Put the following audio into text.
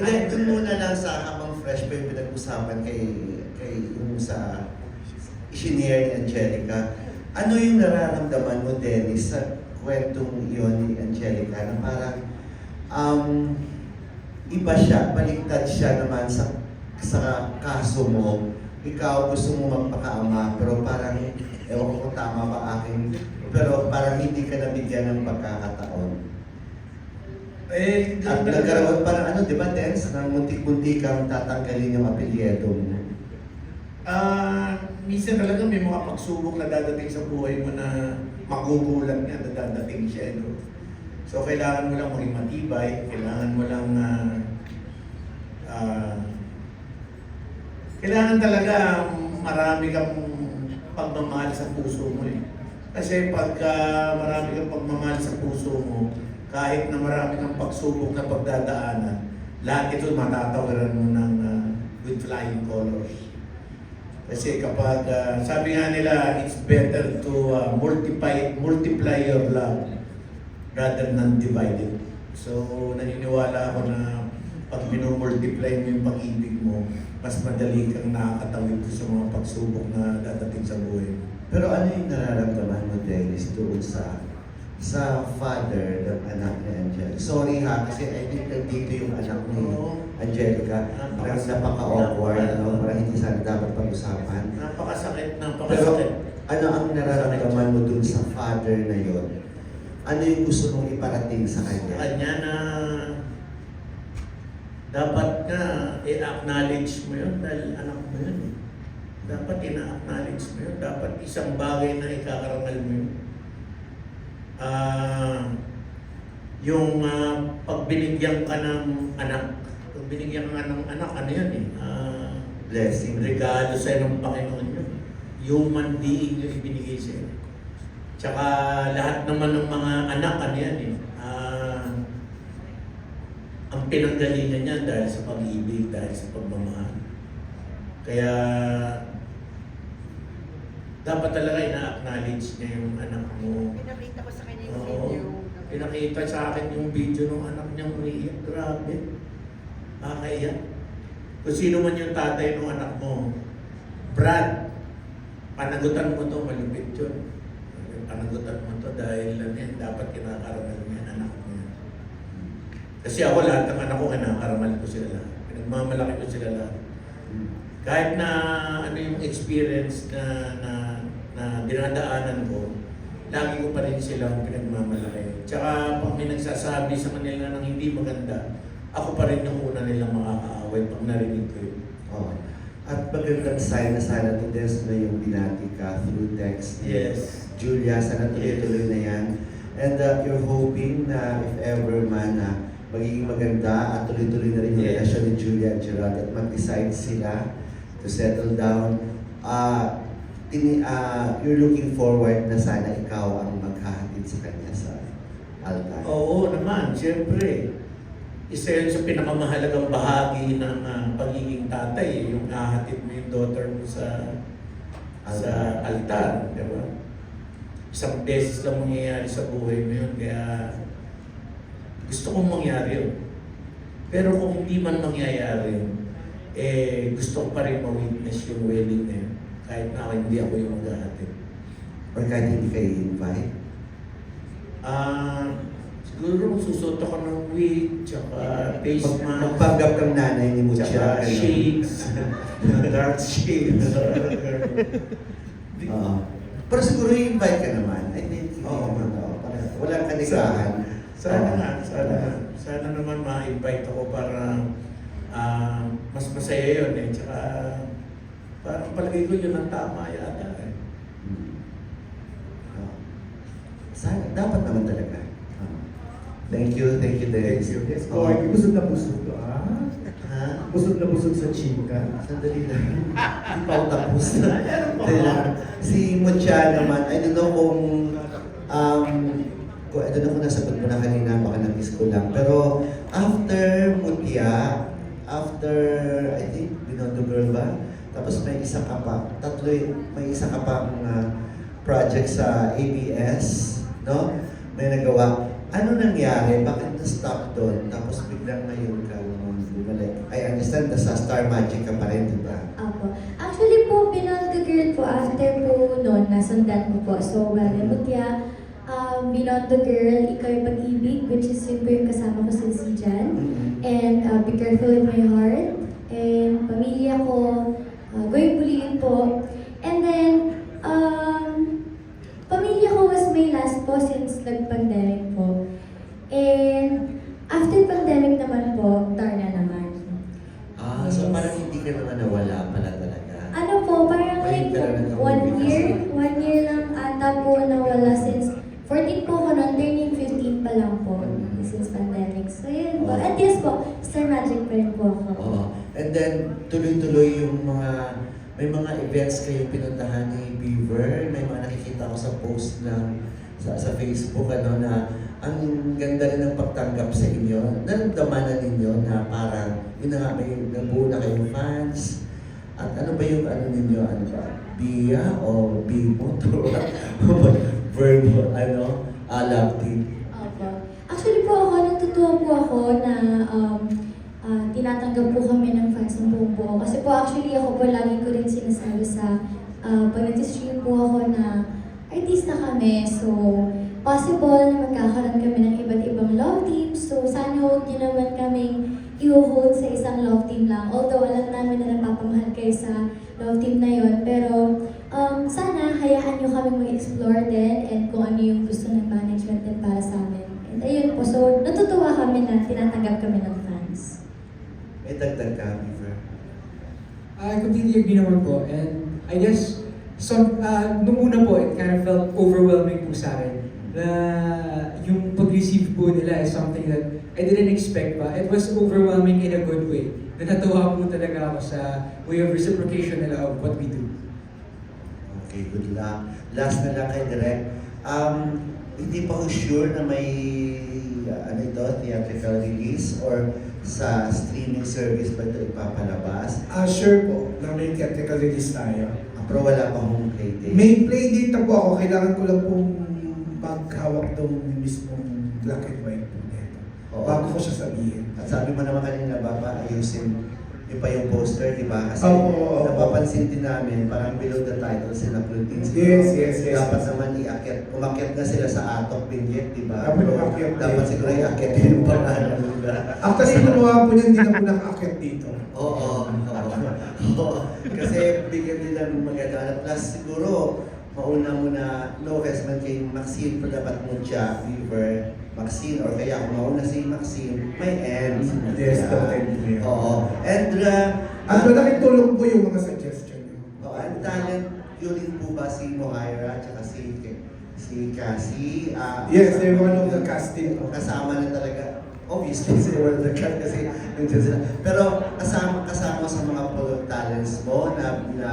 Hindi, dun muna lang sa habang fresh pa yung pinag-usapan kay, kay yung sa isinare ni Angelica. Ano yung nararamdaman mo, Dennis, sa kwentong iyon ni Angelica na parang um, iba siya, baliktad siya naman sa sa kaso mo. Ikaw gusto mo magpakaama, pero parang, ewan ko kung tama ba akin, pero parang hindi ka nabigyan ng pagkakataon. Eh, At nagkaroon parang ano, di ba, Dens, na muntik-muntik kang tatanggalin yung apelyedo mo. Ah, minsan talaga may mga pagsubok na dadating sa buhay mo na magugulat nga na dadating siya. No? So, kailangan mo lang maging matibay, kailangan mo lang ah, ah, kailangan talaga marami kang pagmamahal sa puso mo eh. Kasi pagka marami kang pagmamahal sa puso mo, kahit na marami kang pagsubok na pagdadaanan, lahat ito matatawaran mo ng ah, with flying colors. Kasi kapag, ah, sabi nga nila, it's better to ah, multiply, multiply your love rather than divide it. So, naniniwala ako na pag minumultiply mo yung pag-ibig mo, mas madali kang nakakatawid sa mga pagsubok na dadating sa buhay. Pero ano yung nararamdaman mo, Dennis, doon sa sa father ng anak ni Angelica? Sorry ha, kasi I think nandito yung anak ni. Angelica. Parang napaka-awkward, no? Parang hindi sana dapat pag-usapan. Napakasakit, Pero napakasakit. ano ang nararamdaman mo doon sa father na yon? Ano yung gusto mong iparating sa kanya? kanya na dapat nga i-acknowledge mo yun dahil anak mo yun. eh. Dapat ina-acknowledge mo yun. Dapat isang bagay na ikakarangal mo yun. Ah, yung ah, pag binigyan ka ng anak, pag binigyan ka ng anak, ano yan eh? Ah, Blessing. regalo sa'yo ng Panginoon yun. Human being yung ibinigay sa'yo. Tsaka lahat naman ng mga anak, ano yan eh, ah, ang pinanggalingan niya dahil sa pag-ibig, dahil sa pagmamahal. Kaya, dapat talaga ina-acknowledge niya yung anak mo. Pinakita ko sa kanya yung Oo. video. Pinakita sa akin yung video ng anak niyang umiiyak. Grabe. Nakakaiyak. Kung sino man yung tatay ng anak mo, Brad, panagutan mo to, malupit yun. Panagutan mo to dahil ano yan, dapat kinakarangal mo yan, anak mo yan. Kasi ako lahat ng anak ko, kinakaramal ko sila lahat. Pinagmamalaki ko sila lahat. Kahit na ano yung experience na, na, na dinadaanan ko, lagi ko pa rin silang pinagmamalaki. Tsaka pag may nagsasabi sa kanila ng hindi maganda, ako pa rin yung una nilang makakaaway pag narinig ko yun. Oh. At magandang sign na sana to Des na yung binati ka through text. Yes. Julia, sana tuloy-tuloy na yan. And uh, you're hoping na if ever man na magiging maganda at tuloy-tuloy na rin yung Yes. relasyon ni Julia at Gerald at mag-decide sila to settle down. Uh, tini, uh, you're looking forward na sana ikaw ang maghahatid sa kanya sa altar. Oo naman, siyempre. Isa yun sa pinakamahalagang bahagi ng ah, pagiging tatay, eh, yung ahatid mo yung daughter mo sa sa altar, di ba? Isang beses lang mangyayari sa buhay mo yun, kaya gusto kong mangyari yun. Pero kung hindi man mangyayari yun, eh gusto ko pa rin ma-witness yung wedding na yun. Kahit na hindi ako yung maghahatid. Or kahit hindi kayo invite. Ah, siguro susuot ako ng wig, tsaka face mask, Magpanggap kang nanay ni Mucha. tsaka shades, dark shades. Oo. Pero siguro i-invite ka naman. I think, Oo. oo. para walang kaligahan. Sana Oo. nga, sana, sana naman ma-invite ako para ah, mas masaya yun eh. Tsaka parang palagay ko yun ang tama yata eh. Hmm. Sana, dapat naman talaga. Oo. Thank you, thank you, you. Yes, Oo. boy, busog na busog to, ah. Ha? Busog na busog sa chika. Sandali lang. Hindi pa ako tapos. Lang. Si Mucha naman, I don't know kung um, kung I don't know kung nasagot mo na kanina, baka na-miss ko lang. Pero after Mutia, after, I think, Binondo Girl ba? Tapos may isa ka pa, tatlo, may isa ka pang uh, project sa ABS, no? May nagawa. Ano nangyari? Bakit na-stop doon, tapos biglang ngayon ka bumalik. I understand, nasa Star Magic ka pa rin, di ba? Apo. Actually po, Beyond the Girl po, after po noon, nasundan ko po. So, Wale Mutya, um, Beyond the Girl, Ikaw yung Pag-ibig, which is yun po yung kasama ko sa si Jan. And uh, Be Careful with My Heart. And Pamilya ko, uh, Going Buliin po. And then, um, Pamilya ko was my last po since nag-pandemic po. And after pandemic naman po, Darna naman. Ah, so parang hindi ka naman nawala pala talaga. Ano po, parang May like ng one movie year, kasi. one year lang ata po nawala since 14 po ako noon, turning 15 pa lang po since pandemic. So yun po. Oh. At yes po, Star Magic pa rin po ako. Oo. And then, tuloy-tuloy yung mga, may mga events kayong pinuntahan ni Beaver. May mga nakikita ko sa post ng, sa, sa Facebook, ano, na ang ganda rin ng pagtanggap sa inyo. Naramdaman na ninyo na parang, yun na nga, may nabuo na kayong fans. At ano ba yung ano ninyo, ano ba? Bia o Bimot? Verb, ano? Uh, love team. Opo. Actually po ako, natutuwa po ako na um, ah, tinatanggap po kami ng fans ng buong buo. Kasi po actually ako po lagi ko rin sinasabi sa uh, pag nag-stream po ako na artista kami. So, possible na magkakaroon kami ng iba't ibang love teams. So, sana huwag niyo naman kaming i-hold sa isang love team lang. Although alam namin na napapamahal kayo sa love team na yon Pero um, sana hayaan niyo kami mag-explore din and kung ano yung gusto ng management din para sa amin. And ayun po, so natutuwa kami na tinatanggap kami ng fans. May dagdag ka, Beaver. I completely agree naman po. And I guess, some, uh, nung una po, it kind of felt overwhelming po sa akin na yung pag-receive po nila is something that I didn't expect pa. It was overwhelming in a good way. Na natuwa po talaga ako sa way of reciprocation nila of what we do. Okay, good luck. Last na lang kay Direk. Um, hindi pa ko sure na may uh, ano ito, theatrical release or sa streaming service ba ito ipapalabas? Ah, sure po, na may theatrical release tayo. Ah, Pero wala pa hong play date. May play date na po ako, kailangan ko lang pong maghawak ng mismong black and white po nito. Oo. Bago ko siya sabihin. At sabi mo naman kanina, Baba, ayusin yung pa yung poster, di ba? Kasi Oo, oo, oo. napapansin din namin, parang below the title sila Plutins. Yes, yes, yes. Dapat naman iakyat, umakyat na sila sa atok vignette, di ba? Dapat umakyat din. Dapat siguro iakyat din yung pangalan nila. Actually, gumawa po niya, hindi na po nakaakyat dito. Oo, oo. Oo. Kasi bigyan din ng maganda. Plus siguro, mauna mo na, no man kay Maxine, pero dapat mo siya, Weaver, Maxine, or kaya kung mauna si Maxine, may end. Yes, Yeah. totally. Oo. And, uh, At malaking tulong po yung mga suggestion niyo. oh, ang talent, yun din po ba si Moira, tsaka si, si Cassie? ah, Yes, they're one of the casting. kasama na talaga. Obviously, sila were the cut kasi nandiyan sila. Pero kasama kasama sa mga talents mo na, na